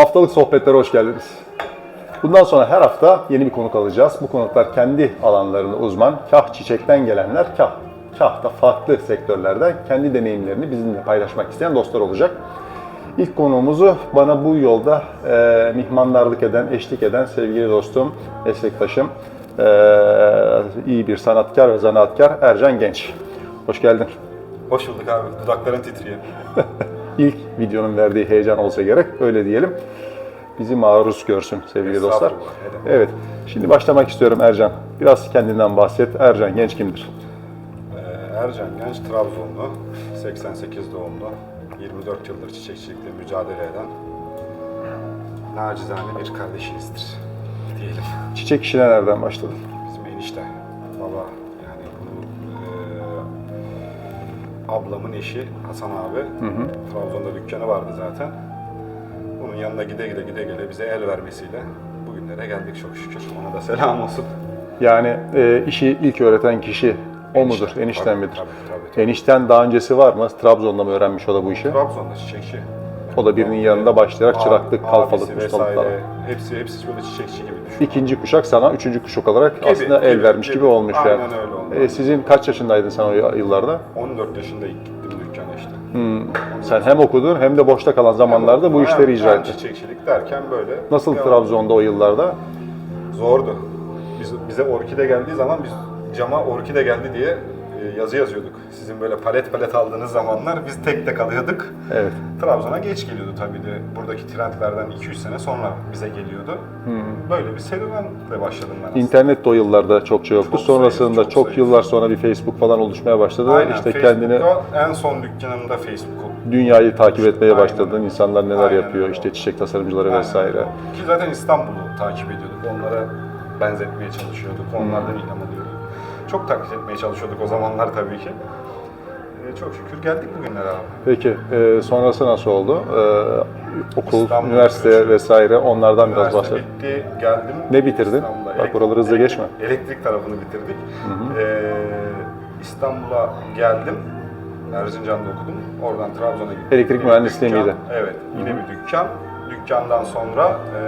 Haftalık sohbetlere hoş geldiniz. Bundan sonra her hafta yeni bir konuk alacağız. Bu konuklar kendi alanlarında uzman, kah çiçekten gelenler, kah, kah da farklı sektörlerden kendi deneyimlerini bizimle paylaşmak isteyen dostlar olacak. İlk konuğumuzu bana bu yolda e, mihmandarlık eden, eşlik eden sevgili dostum, meslektaşım, e, iyi bir sanatkar ve zanaatkar Ercan Genç. Hoş geldin. Hoş bulduk abi. Dudakların titriyor. İlk videonun verdiği heyecan olsa gerek, öyle diyelim. Bizi maruz görsün sevgili dostlar. Evet, şimdi başlamak istiyorum Ercan. Biraz kendinden bahset. Ercan Genç kimdir? Ee, Ercan Genç Trabzonlu, 88 doğumlu, 24 yıldır çiçekçilikle mücadele eden nacizane bir kardeşinizdir diyelim. Çiçek işine nereden başladın? Bizim enişte, ablamın eşi Hasan abi Trabzon'da dükkanı vardı zaten. Onun yanına gide gide gide gele bize el vermesiyle bugünlere geldik çok şükür. Ona da selam olsun. Yani e, işi ilk öğreten kişi o Enişte, mudur? Enişten tabii, midir? tabii, tabii, tabii. Enişten daha öncesi var mı? Trabzon'da mı öğrenmiş o da bu işi? Trabzon'da çiçekçi. O da birinin yanında başlayarak çıraklık, kalfalık, ustalık vesaire, falan. Hepsi, hepsi böyle çiçekçi gibi düşün. İkinci kuşak sana, üçüncü kuşak olarak Gibi, aslında el gibi, vermiş gibi, gibi. olmuş Aynen yani. öyle oldu. E, sizin kaç yaşındaydın sen o yıllarda? 14 yaşında ilk gittim dükkana işte. Hmm. Sen hem okudun hem de boşta kalan zamanlarda bu işleri icra ettin. çiçekçilik derken böyle. Nasıl devam- Trabzon'da o yıllarda? Zordu. Biz, bize orkide geldiği zaman biz cama orkide geldi diye yazı yazıyorduk. Sizin böyle palet palet aldığınız zamanlar biz tek tek alıyorduk. Evet. Trabzon'a geç geliyordu tabii de. Buradaki trendlerden 2-3 sene sonra bize geliyordu. Böyle bir serüvenle başladım ben aslında. İnternet de o yıllarda çokça yoktu. Çok Sonrasında zayıf, çok çok yıllar sonra bir Facebook falan oluşmaya başladı. Aynen, işte kendini en son dükkanımda Facebook dünyayı takip etmeye Aynen. başladın. İnsanlar neler Aynen yapıyor, işte çiçek tasarımcıları Aynen vesaire. Ki zaten İstanbul'u takip ediyorduk. Onlara benzetmeye çalışıyorduk. Onlardan ilham alıyorduk. Çok taklit etmeye çalışıyorduk o zamanlar tabii ki. Ee, çok şükür geldik bugünlere abi. Peki e, sonrası nasıl oldu? E, okul, İstanbul üniversite göçü. vesaire onlardan biraz Üniversite bahset. bitti, geldim. Ne bitirdin? İstanbul'a. Bak oraları hızlı elektrik- geçme. Elektrik tarafını bitirdik. Ee, İstanbul'a geldim. Erzincan'da okudum. Oradan Trabzon'a gittim. Elektrik Yine bir mühendisliği dükkan. miydi? Evet. Yine bir dükkan. Dükkandan sonra e,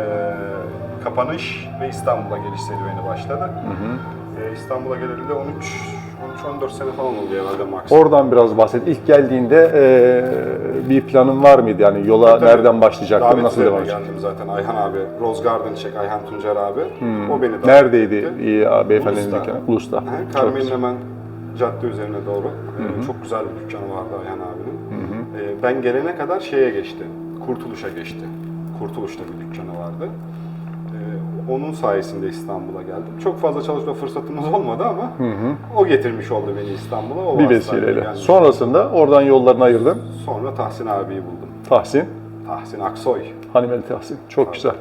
kapanış ve İstanbul'a geliş serüveni başladı. E, İstanbul'a geleli de 13 13-14 sene falan oldu herhalde maksimum. Oradan biraz bahset. İlk geldiğinde e, bir planın var mıydı? Yani yola Tabii. nereden başlayacaktın, Davet nasıl üzerine devam edecektin? geldim zaten Ayhan abi. Rose Garden çek Ayhan Tuncer abi. O beni davet Neredeydi etti. beyefendinin Ulus'ta. dükkanı? Ulus'ta. Hı, Çok Carmen'in güzel. hemen cadde üzerine doğru. Ee, çok güzel bir dükkanı vardı Ayhan abinin. Ee, ben gelene kadar şeye geçti. Kurtuluş'a geçti. Kurtuluş'ta bir dükkanı vardı. Ee, onun sayesinde İstanbul'a geldim. Çok fazla çalışma fırsatımız olmadı ama o getirmiş oldu beni İstanbul'a. O Bir vesileyle. Sonrasında oradan yollarını ayırdın. Sonra Tahsin abiyi buldum. Tahsin, Tahsin Aksoy. Hanimeli Tahsin. Çok güzel.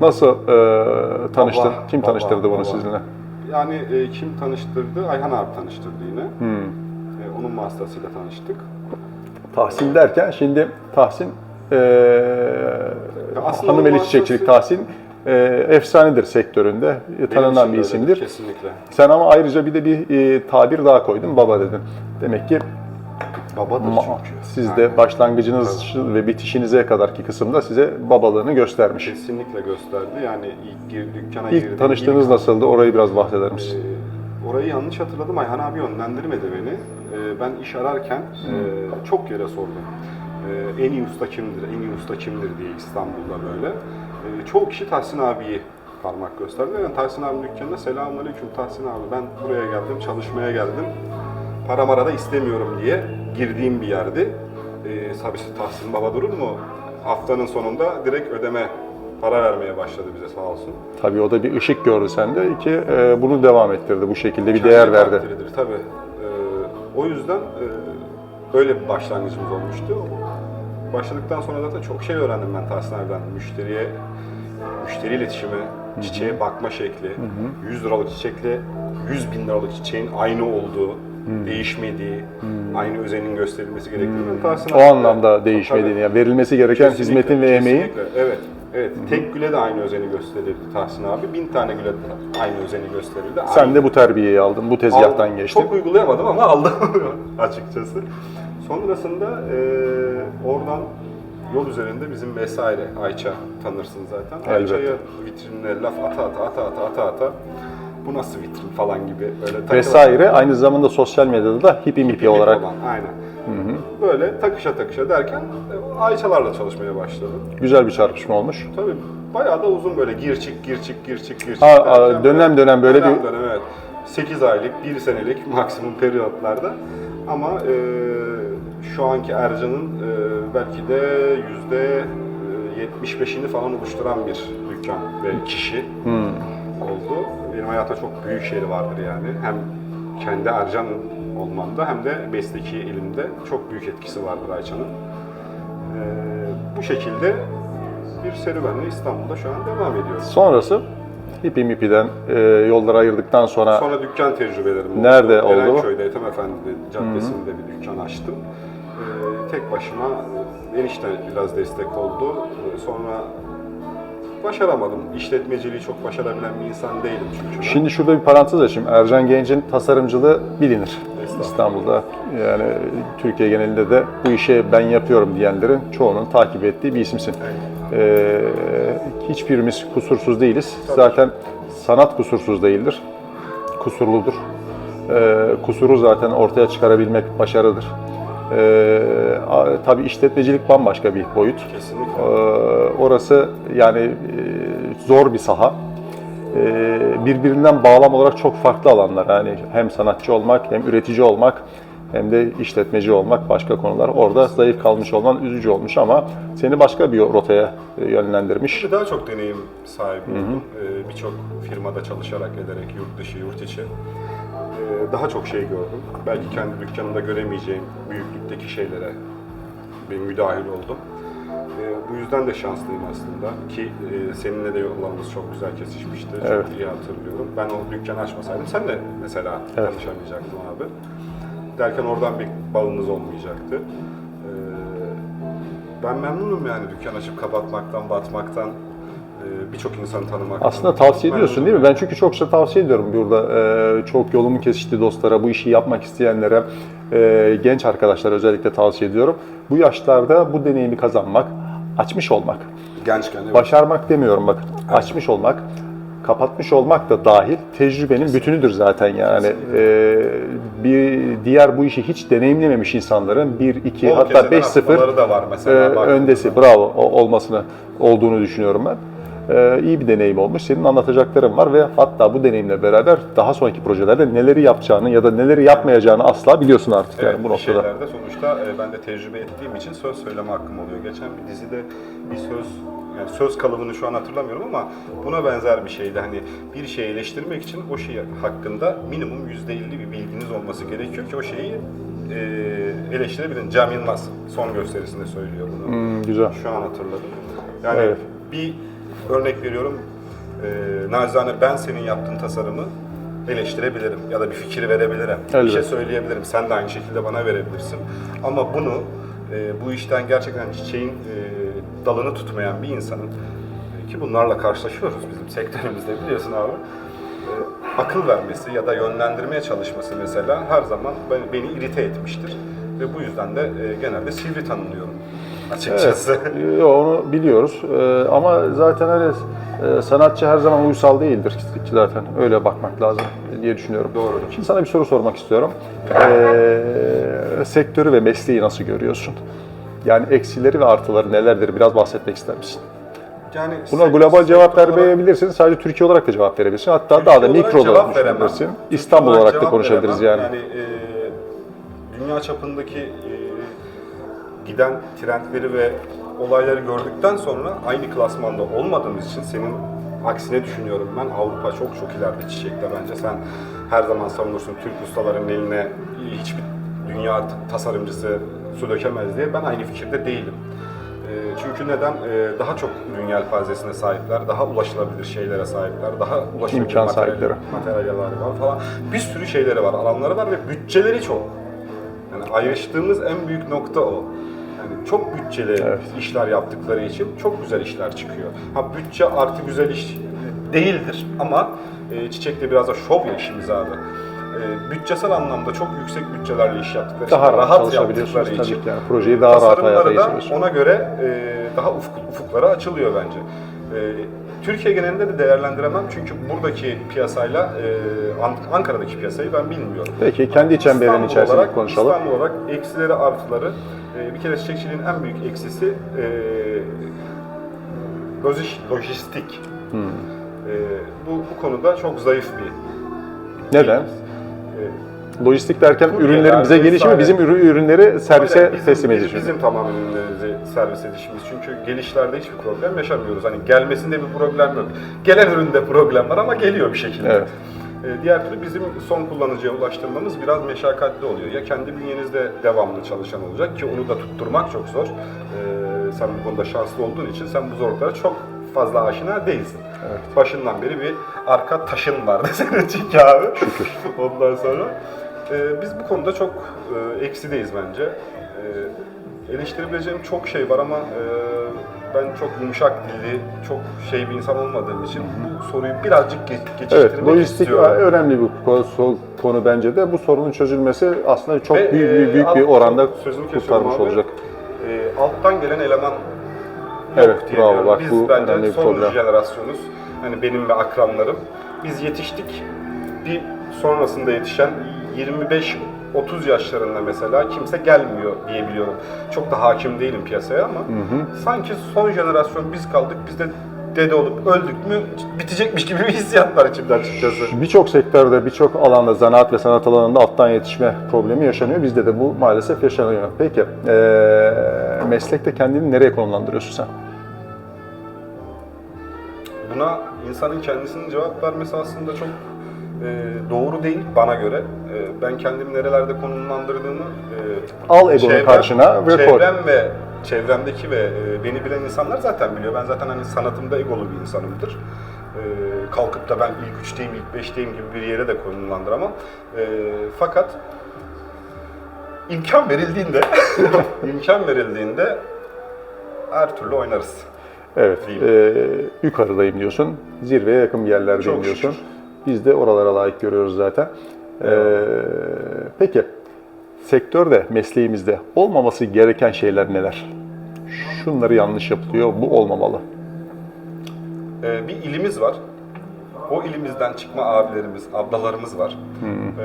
Nasıl e, tanıştın? Baba, Kim baba, tanıştırdı bunu baba. sizinle? Yani e, kim tanıştırdı? Ayhan abi tanıştırdı yine. Hmm. E, onun vasıtasıyla tanıştık. Tahsin derken şimdi Tahsin e, aslında hanımeli onun çiçekçilik Tahsin e, efsanedir sektöründe. E, tanınan bir isimdir. Kesinlikle. Sen ama ayrıca bir de bir e, tabir daha koydun. Baba dedin. Demek ki Babadır ma- çünkü. siz de Yani başlangıcınız ve bitişinize kadarki kısımda size babalığını göstermiş. Kesinlikle gösterdi. Yani ilk gir, dükkana İlk girdiğim tanıştığınız ilk- nasıldı? Orayı biraz bahseder misin? Ee, orayı yanlış hatırladım. Ayhan abi yönlendirmedi beni. Ee, ben iş ararken e, çok yere sordum. Ee, en iyi usta kimdir, en iyi usta kimdir diye İstanbul'da böyle. Ee, çoğu kişi Tahsin abiyi parmak gösterdi. Ben Tahsin abinin dükkanına selamünaleyküm Tahsin abi ben buraya geldim, çalışmaya geldim. Para mara da istemiyorum diye girdiğim bir yerdi. Ee, tabii Tahsin baba durur mu? Haftanın sonunda direkt ödeme para vermeye başladı bize sağ olsun. Tabii o da bir ışık gördü sende ki e, bunu devam ettirdi bu şekilde bir Kendi değer verdi. tabii. Ee, o yüzden e, öyle bir başlangıcımız olmuştu. Başladıktan sonra zaten çok şey öğrendim ben Tahsin abiden. Müşteriye, müşteri iletişimi, çiçeğe bakma şekli, 100 liralık çiçekle 100 bin liralık çiçeğin aynı olduğu, değişmediği, aynı özenin gösterilmesi gerektiğini Tahsin O anlamda değişmediğini, yani verilmesi gereken Kesinlikle, hizmetin ve emeğin kesinlikle. Evet. Evet. Tek güle de aynı özeni gösterirdi Tahsin abi. Bin tane güle de aynı özeni gösterirdi. sen Aynı- de bu terbiyeyi aldın, bu tezgahtan Aldım. geçtin. Çok uygulayamadım ama aldım açıkçası. Sonrasında e, oradan yol üzerinde bizim vesaire Ayça tanırsın zaten. Elbette. Ayça'ya vitrinine laf ata ata ata ata ata ata bu nasıl vitrin falan gibi böyle Vesaire. Aynı zamanda sosyal medyada da hippie mipi olarak olan, aynen. Böyle takışa takışa derken e, Ayçalarla çalışmaya başladım. güzel bir çarpışma olmuş. Tabii bayağı da uzun böyle gir çık gir çık gir çık gir çık. Ha, dönem dönem böyle dönem bir- dönem evet. 8 aylık, 1 senelik maksimum periyotlarda. Ama e, şu anki Ercan'ın e, belki de yüzde e, 75'ini falan oluşturan bir dükkan ve kişi Hmm. oldu. Benim hayata çok büyük şeyi vardır yani. Hem kendi Ercan olmamda hem de besteki elimde çok büyük etkisi vardır Ayça'nın. Ee, bu şekilde bir serüvenle İstanbul'da şu an devam ediyoruz. Sonrası hippie mipiden e, yolları ayırdıktan sonra, Sonra dükkan tecrübelerim oldu. Nerede oldu? Erenköy'de Ethem Efendi Caddesi'nde bir dükkan açtım. Ee, tek başıma e, enişte biraz destek oldu. Ee, sonra başaramadım. İşletmeciliği çok başarabilen bir insan değilim çünkü. Şimdi şurada bir parantez açayım. Ercan Genç'in tasarımcılığı bilinir. İstanbul'da yani Türkiye genelinde de bu işi ben yapıyorum diyenlerin çoğunun takip ettiği bir isimsin. Ee, hiçbirimiz kusursuz değiliz. Zaten sanat kusursuz değildir. Kusurludur. Ee, kusuru zaten ortaya çıkarabilmek başarıdır. A- tabii işletmecilik bambaşka bir boyut. Kesinlikle. Ee, orası yani e, zor bir saha. Ee, birbirinden bağlam olarak çok farklı alanlar. Yani hem sanatçı olmak, hem üretici olmak, hem de işletmeci olmak başka konular. Orada zayıf kalmış olman üzücü olmuş ama seni başka bir rotaya e, yönlendirmiş. Daha çok deneyim sahibi oldum. Birçok firmada çalışarak ederek yurt dışı, yurt içi. Ee, Daha çok şey gördüm. Belki kendi dükkanımda göremeyeceğim büyüklükteki şeylere bir müdahil oldum. Ee, Bu yüzden de şanslıyım aslında ki e, seninle de yollarımız çok güzel kesişmişti. Evet. Çok iyi hatırlıyorum. Ben o dükkanı açmasaydım sen de mesela Evet. tanışamayacaktın abi. Derken oradan bir bağımız olmayacaktı. Ee, Ben memnunum yani dükkan açıp kapatmaktan, batmaktan, e, birçok insanı tanımaktan. Aslında tavsiye ediyorsun değil mi? Ben çünkü çokça tavsiye ediyorum burada. Ee, çok yolumun kesiştiği dostlara, bu işi yapmak isteyenlere, e, genç arkadaşlara özellikle tavsiye ediyorum. Bu yaşlarda bu deneyimi kazanmak, açmış olmak, Gençken evet. başarmak demiyorum bakın, açmış olmak, kapatmış olmak da dahil tecrübenin bütünüdür zaten yani. Ee, bir diğer bu işi hiç deneyimlememiş insanların 1, 2 Bol hatta keseden 5-0 atmaları da var mesela. e, baktığında. öndesi bravo olmasını olduğunu düşünüyorum ben. E, iyi bir deneyim olmuş. Senin anlatacakların var ve hatta bu deneyimle beraber daha sonraki projelerde neleri yapacağını ya da neleri yapmayacağını asla biliyorsun artık Evet, yani bu noktada. şeylerde sonuçta e, ben de tecrübe ettiğim için söz söyleme hakkım oluyor. Geçen bir dizide bir söz, yani söz kalıbını şu an hatırlamıyorum ama buna benzer bir şeydi. Hani bir şeyi eleştirmek için o şey hakkında minimum %50 bir bilginiz olması gerekiyor ki o şeyi e, eleştirebilin. Cem Yılmaz son gösterisinde söylüyor bunu. Hmm, güzel. Şu an hatırladım. Yani Evet. bir örnek veriyorum. E, nacizane ben senin yaptığın tasarımı eleştirebilirim ya da bir fikir verebilirim. Bir şey söyleyebilirim. Sen de aynı şekilde bana verebilirsin. Ama bunu e, bu işten gerçekten çiçeğin e, dalını tutmayan bir insanın e, ki bunlarla karşılaşıyoruz bizim sektörümüzde biliyorsun abi. e, akıl vermesi ya da yönlendirmeye çalışması mesela her zaman beni, beni irite etmiştir. Ve bu yüzden de e, genelde sivri tanınıyorum açıkçası. Evet, onu biliyoruz E, ama zaten hani e, sanatçı her zaman uysal değildir zaten öyle bakmak lazım diye düşünüyorum. Doğru. Şimdi sana bir soru sormak istiyorum. E, sektörü ve mesleği nasıl görüyorsun? Yani eksileri ve artıları nelerdir? Biraz bahsetmek ister misin? Yani Buna global cevap olarak- vermeyebilirsin. Sadece Türkiye olarak da cevap verebilirsin. Hatta Türkiye daha da olarak mikro olarak düşünebilirsin. İstanbul olarak da cevap konuşabiliriz veremem. yani. Yani e, dünya çapındaki giden trendleri ve olayları gördükten sonra aynı klasmanda olmadığımız için senin aksine düşünüyorum ben. Avrupa çok çok ileride çiçekte bence. Sen her zaman savunursun Türk ustaların eline hiçbir dünya tasarımcısı su dökemez diye. Ben aynı fikirde değilim. E, Çünkü neden? E, Daha çok ürün yelpazesine sahipler, daha ulaşılabilir şeylere sahipler, daha ulaşılabilir İmkan materyal- sahipleri. materyalleri var falan. Bir sürü şeyleri var, alanları var ve bütçeleri çok. Yani ayrıştığımız en büyük nokta o. Yani çok bütçeli Evet. işler yaptıkları için çok güzel işler çıkıyor. Ha bütçe artı güzel iş değildir ama e, çiçekte biraz da şov ya işimiz abi. E, bütçesel anlamda çok yüksek bütçelerle iş yaptıkları Daha için, rahat çalışabiliyorsunuz yaptıkları tabii için ki. Yani projeyi daha rahat hayata geçiriyorsunuz. ona göre e, daha ufuk, ufuklara açılıyor bence. E, Türkiye genelinde de değerlendiremem çünkü buradaki piyasayla e, An- Ankara'daki piyasayı ben bilmiyorum. Peki kendi İstanbul içerisinde olarak, konuşalım. İstanbul olarak eksileri artıları e, bir kere çiçekçiliğin en büyük eksisi e, lojis- lojistik. Hmm. E, bu, bu konuda çok zayıf bir Neden? e, Lojistik derken Kuryeler ürünlerin bize gelişi mi? Bizim ürü- ürünleri servise bizim, teslim edişi? Bizim tamamen ürünlerimizi servis edişimiz. Çünkü gelişlerde hiçbir problem yaşamıyoruz. Hani gelmesinde bir problem yok. Gelen üründe problem var ama geliyor bir şekilde. Evet. Ee, Diğer türlü bizim son kullanıcıya ulaştırmamız biraz meşakkatli oluyor. Ya kendi bünyenizde devamlı çalışan olacak ki onu da tutturmak çok zor. Ee, sen bu konuda şanslı olduğun için sen bu zorluklara çok fazla aşina değilsin. Evet. Başından beri bir arka taşın vardı senin çünkü abi. Ondan sonra e, biz bu konuda çok e, eksideyiz bence. E, eleştirebileceğim çok şey var ama e, ben çok yumuşak dilli, çok şey bir insan olmadığım için bu soruyu birazcık ge- geçiştirmek Evet, lojistik istiyorum. önemli bir konu, konu bence de. Bu sorunun çözülmesi aslında çok Ve, büyük, e, büyük, büyük bir alt- oranda sözünü kesiyorum kurtarmış abi. olacak. E, alttan gelen eleman yok Evet, diye bravo. diyorum. Bak, Biz bu bence bir son problem. jenerasyonuz. Hani benim ve akranlarım. Biz yetiştik. Bir sonrasında yetişen 25-30 yaşlarında mesela kimse gelmiyor diye biliyorum. Çok da hakim değilim piyasaya ama sanki son jenerasyon biz kaldık. Biz de dede olup öldük mü bitecekmiş gibi bir hissiyat var içimde açıkçası. Birçok sektörde, birçok alanda, zanaat ve sanat alanında alttan yetişme problemi yaşanıyor. Bizde de bu maalesef yaşanıyor. Peki, eee, meslekte kendini nereye konumlandırıyorsun sen? Buna insanın kendisinin cevap vermesi aslında çok e, doğru değil bana göre. E, ben kendimi nerelerde konumlandırdığımı e, Al egonu karşına ve koy. çevrem ve çevremdeki ve e, beni bilen insanlar zaten biliyor. Ben zaten hani sanatımda egolu bir insanımdır. E, kalkıp da ben ilk üçteyim, ilk beşteyim gibi bir yere de konumlandıramam. E, fakat imkan verildiğinde imkan verildiğinde her türlü oynarız. Evet, eee, yukarıdayım diyorsun. Zirveye yakın bir yerlerdeyim Çok diyorsun. şükür. Biz de oralara layık görüyoruz zaten. Eee, peki, sektörde, mesleğimizde olmaması gereken şeyler neler? Şunları yanlış yapılıyor, bu olmamalı. Ee, bir ilimiz var. O ilimizden çıkma abilerimiz, ablalarımız var. Ee,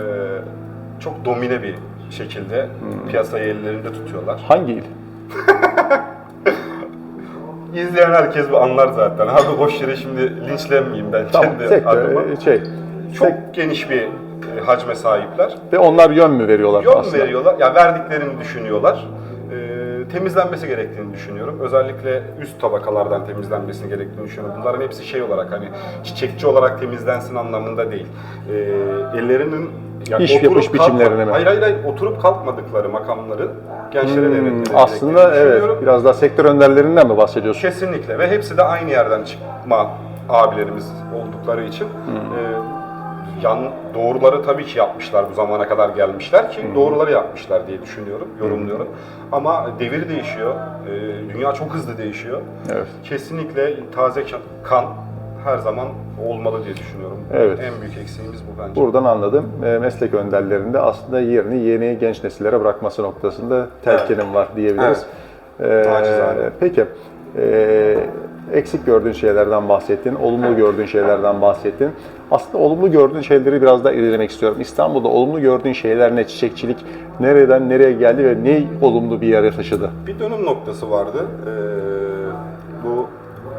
çok domine bir şekilde piyasayı ellerinde tutuyorlar. Hangi il? İzleyen herkes bu anlar zaten. Abi boş yere şimdi linçlenmeyeyim ben Tamam, kendi sektör, adıma. e, şey, Çok sek- geniş bir e, hacme sahipler. ve onlar yön mü veriyorlar Yön aslında? veriyorlar, ya verdiklerini düşünüyorlar. Ee, temizlenmesi gerektiğini düşünüyorum. Özellikle üst tabakalardan temizlenmesi gerektiğini düşünüyorum. Bunların hepsi şey olarak hani çiçekçi olarak temizlensin anlamında değil. Ee, ellerinin ya İş yapış biçimlerine mi? Hayır hayır hayır oturup kalkmadıkları makamları gençlere Hmm, devretmeleri aslında evet, biraz daha sektör önderlerinden mi bahsediyorsun? Kesinlikle ve hepsi de aynı yerden çıkma abilerimiz oldukları için e, yan doğruları tabii ki yapmışlar bu zamana kadar gelmişler ki doğruları yapmışlar diye düşünüyorum, yorumluyorum. Ama devir değişiyor, e, dünya çok hızlı değişiyor. Evet. Kesinlikle taze kan- her zaman olmalı diye düşünüyorum. Evet. En büyük eksiğimiz bu bence. Buradan anladım. E, meslek önderlerinde aslında yerini yeni genç nesillere bırakması noktasında telkinim var diyebiliriz. E, Nacizane. peki, e, eksik gördüğün şeylerden bahsettin, olumlu gördüğün şeylerden bahsettin. Aslında olumlu gördüğün şeyleri biraz daha irdelemek istiyorum. İstanbul'da olumlu gördüğün şeyler ne? Çiçekçilik nereden nereye geldi ve ne olumlu bir yere taşıdı? Bir dönüm noktası vardı. Ee, bu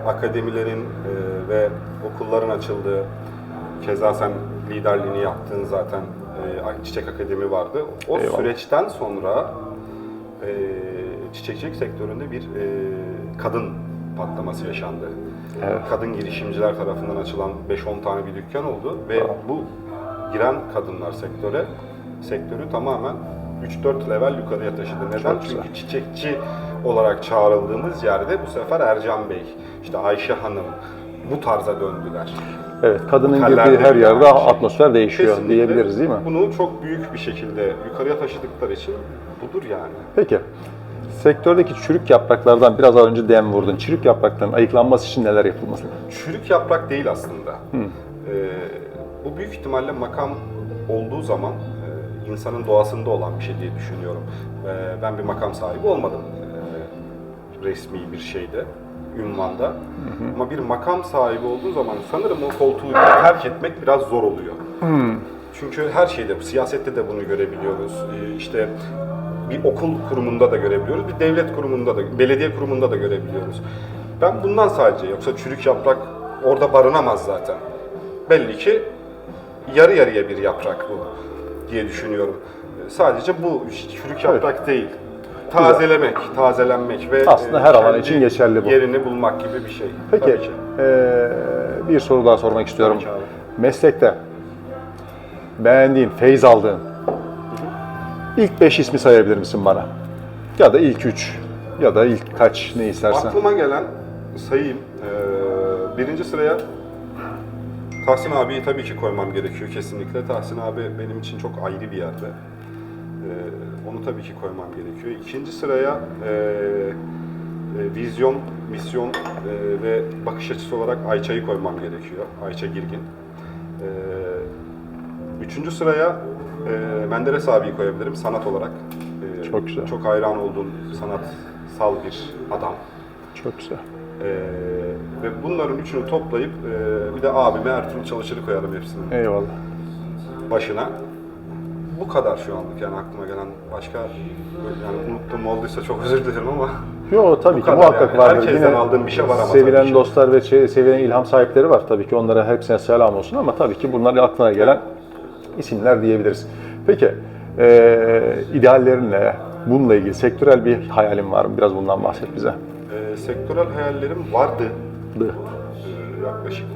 akademilerin e, ve okulların açıldığı, keza sen liderliğini yaptığın zaten e, Çiçek Akademi vardı. O Eyvallah. süreçten sonra e, çiçekçilik sektöründe bir e, kadın patlaması yaşandı. Evet. Kadın girişimciler tarafından açılan 5-10 tane bir dükkan oldu ve bu giren kadınlar sektöre sektörü tamamen 3-4 level yukarıya taşıdı. Neden? Çok güzel. Çünkü çiçekçi olarak çağrıldığımız yerde bu sefer Ercan Bey, işte Ayşe Hanım bu tarza döndüler. Evet, kadının girdiği her yerde şey. atmosfer değişiyor Kesinlikle diyebiliriz değil mi? Bunu çok büyük bir şekilde yukarıya taşıdıkları için budur yani. Peki, sektördeki çürük yapraklardan biraz daha önce dem vurdun. Çürük yaprakların ayıklanması için neler yapılması? Çürük yaprak değil aslında. Ee, bu büyük ihtimalle makam olduğu zaman e, insanın doğasında olan bir şey diye düşünüyorum. E, ben bir makam sahibi olmadım e, resmi bir şeyde, ünvanda. Ama bir makam sahibi olduğu zaman sanırım o koltuğu terk etmek biraz zor oluyor. Çünkü her şeyde, siyasette de bunu görebiliyoruz. Ee, İşte bir okul kurumunda da görebiliyoruz, bir devlet kurumunda da, belediye kurumunda da görebiliyoruz. Ben bundan sadece, yoksa çürük yaprak orada barınamaz zaten. Belli ki yarı yarıya bir yaprak bu diye düşünüyorum. Ee, Sadece bu çürük yaprak değil. Tazelemek, tazelenmek ve Aslında e, her alan kendi için geçerli bu. Yerini bulmak gibi bir şey. Peki eee, bir soru daha sormak istiyorum. Meslekte beğendiğin, feyz aldığın ilk 5 ismi sayabilir misin bana? Ya da ilk 3 ya da ilk kaç ne istersen. Aklıma gelen sayayım. Ee, birinci sıraya Tahsin abiyi tabii ki koymam gerekiyor kesinlikle. Tahsin abi benim için çok ayrı bir yerde. Ee, onu tabii ki koymam gerekiyor. İkinci sıraya e, e, vizyon, misyon e, ve bakış açısı olarak Ayça'yı koymam gerekiyor. Ayça Girgin. Ee, üçüncü sıraya e, Menderes abiyi koyabilirim sanat olarak. Ee, Çok güzel. Çok hayran olduğum sanatsal bir adam. Çok güzel. Ee, ve bunların üçünü toplayıp e, bir de abime Ertuğrul Çalışır'ı koyarım hepsinin Eyvallah. başına. Bu kadar şu anlık yani aklıma gelen başka yani unuttuğum olduysa çok özür dilerim ama Yo tabii Bu ki kadar muhakkak yani. vardır. Herkesten aldığım bir şey var ama Sevilen tabii ki. dostlar ve şey- sevilen ilham sahipleri var. Tabii ki onlara hepsine selam olsun ama tabii ki bunlar aklına gelen isimler diyebiliriz. Peki eee ideallerin ne? Bununla ilgili sektörel bir hayalin var mı? Biraz bundan bahset bize. e, sektörel hayallerim vardı. Dı. Ee, yaklaşık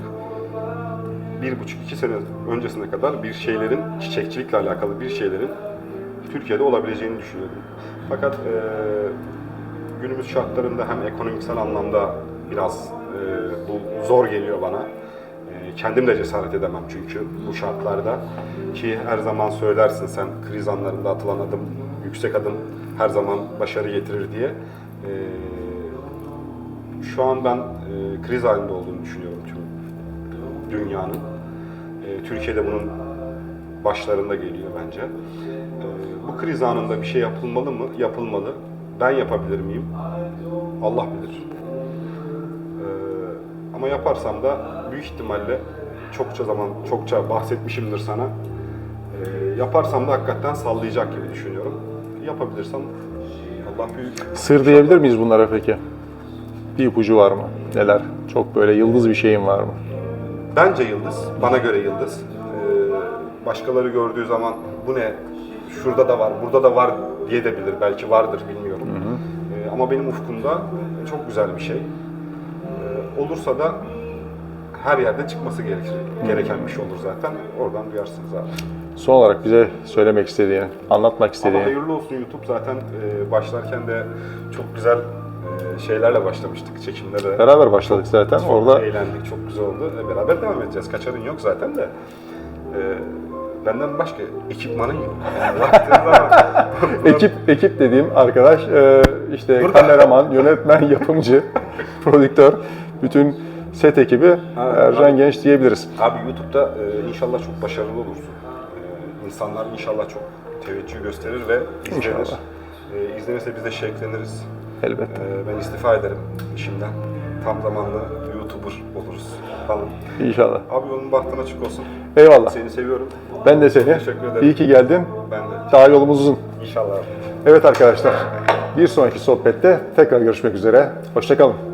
bir buçuk iki sene öncesine kadar bir şeylerin çiçekçilikle alakalı bir şeylerin Türkiye'de olabileceğini düşünüyordum. Fakat e, günümüz şartlarında hem ekonomiksel anlamda biraz e, bu zor geliyor bana. E, kendim de cesaret edemem çünkü bu şartlarda ki her zaman söylersin sen kriz anlarında atılan adım, yüksek adım her zaman başarı getirir diye. E, şu an ben e, kriz halinde olduğunu düşünüyorum tüm dünyanın. E, Türkiye'de bunun başlarında geliyor bence. E, bu kriz anında bir şey yapılmalı mı? Yapılmalı. Ben yapabilir miyim? Allah bilir. Ama yaparsam da büyük ihtimalle çokça zaman, çokça bahsetmişimdir sana. E, yaparsam da hakikaten sallayacak gibi düşünüyorum. Yapabilirsem Allah büyük. Sır diyebilir miyiz bunlara peki? Bir ipucu var mı? Neler? Çok böyle yıldız bir şeyin var mı? Bence yıldız, bana göre yıldız. Ee, başkaları gördüğü zaman bu ne, şurada da var, burada da var diye de bilir. Belki vardır bilmiyorum. Ee, ama benim ufkumda çok güzel bir şey. Olursa da her yerde çıkması gerekir. Gereken bir şey olur zaten. Oradan duyarsınız abi. Son olarak bize söylemek istediğin, anlatmak Ama istediğin. hayırlı olsun YouTube zaten e, başlarken de çok güzel e, şeylerle başlamıştık çekimlere. Beraber başladık zaten. Çok Orada eğlendik, çok güzel oldu. E, beraber devam edeceğiz. Kaçarın yok zaten de. E, benden başka ekipmanın yok. Ekip ekip dediğim arkadaş e, işte Burada. kameraman, yönetmen, yapımcı, prodüktör, bütün set ekibi Ercan Genç diyebiliriz. Abi YouTube'da e, inşallah çok başarılı olursun. E, insanlar inşallah çok teveccüh gösterir ve izlenir. İnşallah. E, izlenirse biz de şevkleniriz. Elbette. E, ben istifa ederim işimden. Tam zamanlı YouTuber oluruz falan. İnşallah. Abi yolun bahtın açık olsun. Eyvallah. Seni seviyorum. Ben de seni. Teşekkür ederim. İyi ki geldin. Ben de. Daha yolumuz uzun. İnşallah. Evet arkadaşlar. Bir sonraki sohbette tekrar görüşmek üzere. Hoşçakalın.